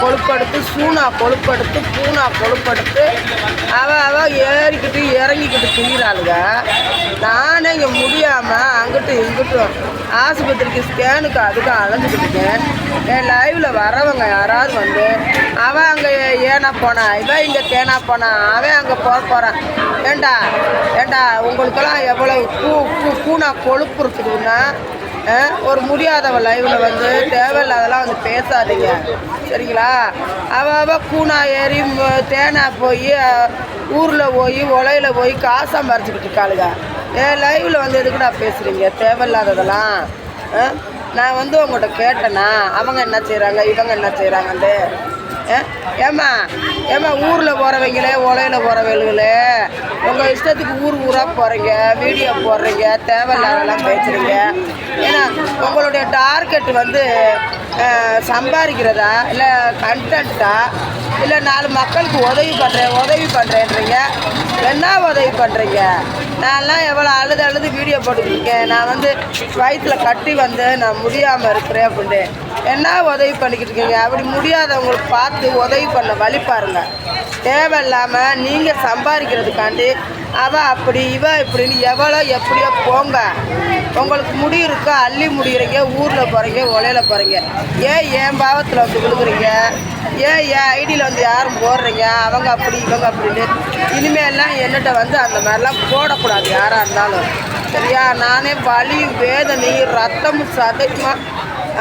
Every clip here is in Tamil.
கொழுப்படுத்து சூனா கொழுப்படுத்து பூனா கொழுப்படுத்து அவ அவ ஏறிக்கிட்டு இறங்கிக்கிட்டு திரிகிறாளுங்க நானே இங்கே முடியாமல் அங்கிட்டு இங்கிட்டும் ஆஸ்பத்திரிக்கு ஸ்கேனுக்கு அதுக்கும் அலைஞ்சிக்கிட்டு இருக்கேன். என் லைவில் வரவங்க யாராவது வந்து அவன் அங்கே ஏனா போனா இவன் இங்கே தேனா போனான் அவன் அங்கே போக போகிறான் ஏண்டா ஏண்டா உங்களுக்கெல்லாம் எவ்வளோ பூ பூ பூனா கொழுப்பு இருக்குதுன்னா ஒரு முடியாதவ லைவில் வந்து தேவையில்லாதெல்லாம் வந்து பேசாதீங்க. சரிங்களா? அவள் அவ கூனா ஏறி தேனா போய் ஊரில் போய் உலையில் போய் காசு சம்பாரிச்சுக்கிட்டு இருக்காளுங்க. என் லைவில் வந்து எதுக்குடா பேசுகிறீங்க தேவையில்லாததெல்லாம். நான் வந்து உங்கள்கிட்ட கேட்டேன்னா அவங்க என்ன செய்கிறாங்க இவங்க என்ன செய்கிறாங்கன்ட்டு ஏம்மா ஏம்மா ஊரில் போகிறவங்களே உலையில் போகிறவங்களே உங்கள் இஷ்டத்துக்கு ஊர் ஊராக போகிறீங்க வீடியோ போடுறீங்க தேவையில்லாதெல்லாம் பேசுகிறீங்க ஏன்னா உங்களுடைய டார்கெட் வந்து சம்பாதிக்கிறதா இல்லை கண்டென்ட்டா இல்லை நாலு மக்களுக்கு உதவி பண்ணுறேன் உதவி பண்ணுறேன்றீங்க என்ன உதவி பண்ணுறீங்க நான்லாம் எவ்வளோ அழுது அழுது வீடியோ போட்டுருக்கேன் நான் வந்து வயிற்றில் கட்டி வந்து நான் முடியாமல் இருக்கிறேன் அப்படின்ட்டு. என்ன உதவி பண்ணிக்கிட்டு இருக்கீங்க? அப்படி முடியாதவங்களுக்கு பார்த்து உதவி பண்ண வழி பாருங்கள் தேவையில்லாமல் நீங்கள் சம்பாதிக்கிறதுக்காண்டி அவள் அப்படி இவ இப்படின்னு எவ்வளோ எப்படியோ போங்க. உங்களுக்கு முடி இருக்கோ? அள்ளி முடிகிறீங்க ஊரில் போகிறீங்க ஒலையில் போகிறீங்க ஏன் என் பாவத்தில் வந்து விழுகுறீங்க? ஏன் என் ஐடியில் வந்து யாரும் போடுறீங்க? அவங்க அப்படி இவங்க அப்படின்னு. இனிமேலாம் என்னட்ட வந்து அந்த மாதிரிலாம் போடக்கூடாது யாராக இருந்தாலும். சரியா? நானே வலி வேதனை ரத்தமும் சதைக்குமா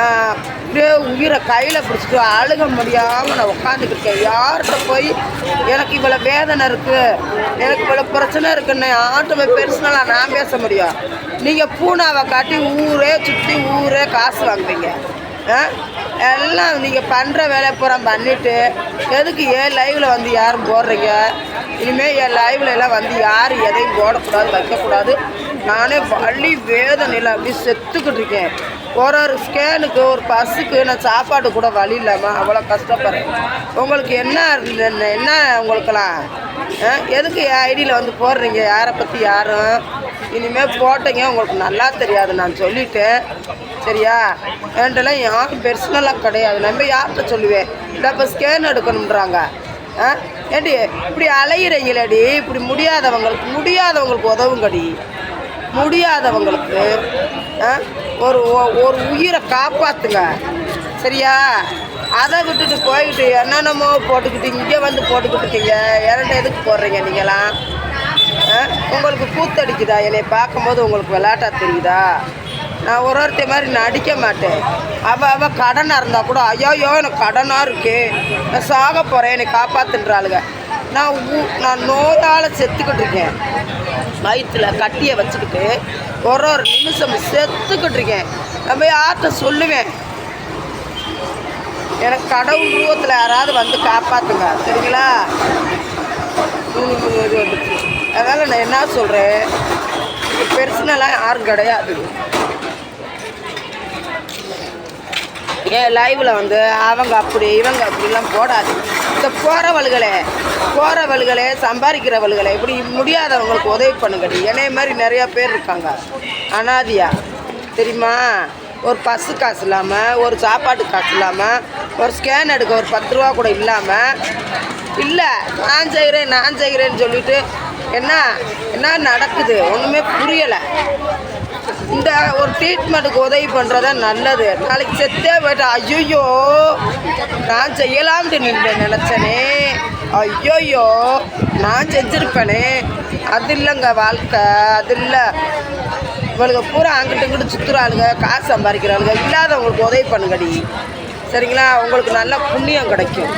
அப்படியே உயிரை கையில் பிடிச்சிட்டு அழுக முடியாமல் நான் உட்காந்துக்கிட்டேன் யார்கிட்ட போய் எனக்கு இவ்வளோ வேதனை இருக்குது எனக்கு இவ்வளோ பிரச்சனை இருக்குன்னு ஆட்டோமே பெர்சனலாக நான் பேச முடியும். நீங்கள் பூனாவை காட்டி ஊரே சுற்றி ஊரே காசு வாங்குவீங்க. எல்லாம் நீங்கள் பண்ணுற வேலையை பூரா பண்ணிவிட்டு எதுக்கு ஏன் லைவில் வந்து யாரும் போடுறீங்க? இனிமேல் என் லைவில் எல்லாம் வந்து யாரும் எதையும் போடக்கூடாது வைக்கக்கூடாது. நானே வலி வேதனையில் அப்படி செத்துக்கிட்டு இருக்கேன். ஒரு ஒரு ஸ்கேனுக்கு ஒரு பஸ்ஸுக்கு நான் சாப்பாடு கூட வழி இல்லாமல் அவ்வளோ கஷ்டப்படுறேன். உங்களுக்கு என்ன என்ன என்ன உங்களுக்கெல்லாம்? ஆ? எதுக்கு என் ஐடியில் வந்து போடுறீங்க? யாரை பற்றி யாரும்? இனிமேல் போட்டீங்க உங்களுக்கு நல்லா தெரியாது நான் சொல்லிட்டேன் சரியா? என்கிட்டலாம் யாரும் பெர்சனலாக கிடையாது. நம்ம யார்கிட்ட சொல்லுவேன்? இல்லை இப்போ ஸ்கேன் எடுக்கணுன்றாங்க ஆ? ஏண்டி இப்படி அலையிறீங்களடி. இப்படி முடியாதவங்களுக்கு முடியாதவங்களுக்கு உதவுங்கடி. முடியாதவங்களுக்கு ஆ, ஒரு ஒரு உயிரை காப்பாற்றுங்க சரியா? அதை விட்டுட்டு போய்கிட்டு என்னென்னமோ போட்டுக்கிட்டு இங்கே வந்து போட்டுக்கிட்டு இருக்கீங்க. இரண்டு எதுக்கு போடுறீங்க நீங்களாம்? உங்களுக்கு கூத்தடிக்குதா என்னை பார்க்கும்போது உங்களுக்கு விளையாட்டா தெரியுதா? நான் ஒரு ஒருத்த மாதிரி நான் அடிக்க மாட்டேன். அவள் அவள் கடனாக இருந்தால் கூட ஐயோயோ எனக்கு கடனாக இருக்கு. நான் சாக போகிறேன் என்னை காப்பாத்துன்றாளுங்க. நான் ஊ- நான் நோயால் செத்துக்கிட்டு இருக்கேன். வயிற்றில் கட்டியை வச்சுக்கிட்டு ஒரு ஒரு நிமிஷம் செத்துக்கிட்டு இருக்கேன். நம்ம யார்கிட்ட சொல்லுவேன். எனக்கு கடவுள் ரூபத்தில் யாராவது வந்து காப்பாற்றுங்க சரிங்களா இது வந்துச்சு. அதனால் நான் என்ன சொல்கிறேன் பெருசுனெல்லாம் யாரும் கிடையாது. ஏன் லைவில் வந்து அவங்க அப்படி இவங்க அப்படிலாம் போடாது. இந்த போகிறவள்களே போகிறவள்களே சம்பாதிக்கிறவள்களே இப்படி முடியாதவங்களுக்கு உதவி பண்ணுங்கடி. என்னைய மாதிரி நிறையா பேர் இருக்காங்க. அனாதியா தெரியுமா? ஒரு பஸ்ஸு காசு இல்லாமல் ஒரு சாப்பாட்டு காசு இல்லாமல் ஒரு ஸ்கேன் எடுக்க ஒரு பத்து ரூபா கூட இல்லாமல் இல்லை நான் செய்கிறேன் நான் செய்கிறேன்னு சொல்லிட்டு என்ன என்ன நடக்குது? ஒன்றுமே புரியலை. இந்த ஒரு ட்ரீட்மெண்ட்டுக்கு உதவி பண்ணுறது நல்லது. நாளைக்கு செத்தே போயிட்டா ஐயோ நான் செய்யலாம்னு நின்று நினச்சனே. ஐயோயோ நான் செஞ்சுருப்பேனே. அது இல்லைங்க வாழ்க்கை அது இல்லை. இவளுக்கு பூரா அங்கிட்டு இங்கிட்டு சுற்றுறாளுங்க காசு சம்பாதிக்கிறாளுங்க இல்லாதவங்களுக்கு உதவி பண்ணுங்கடி. சரிங்களா? உங்களுக்கு நல்ல புண்ணியம் கிடைக்கும்.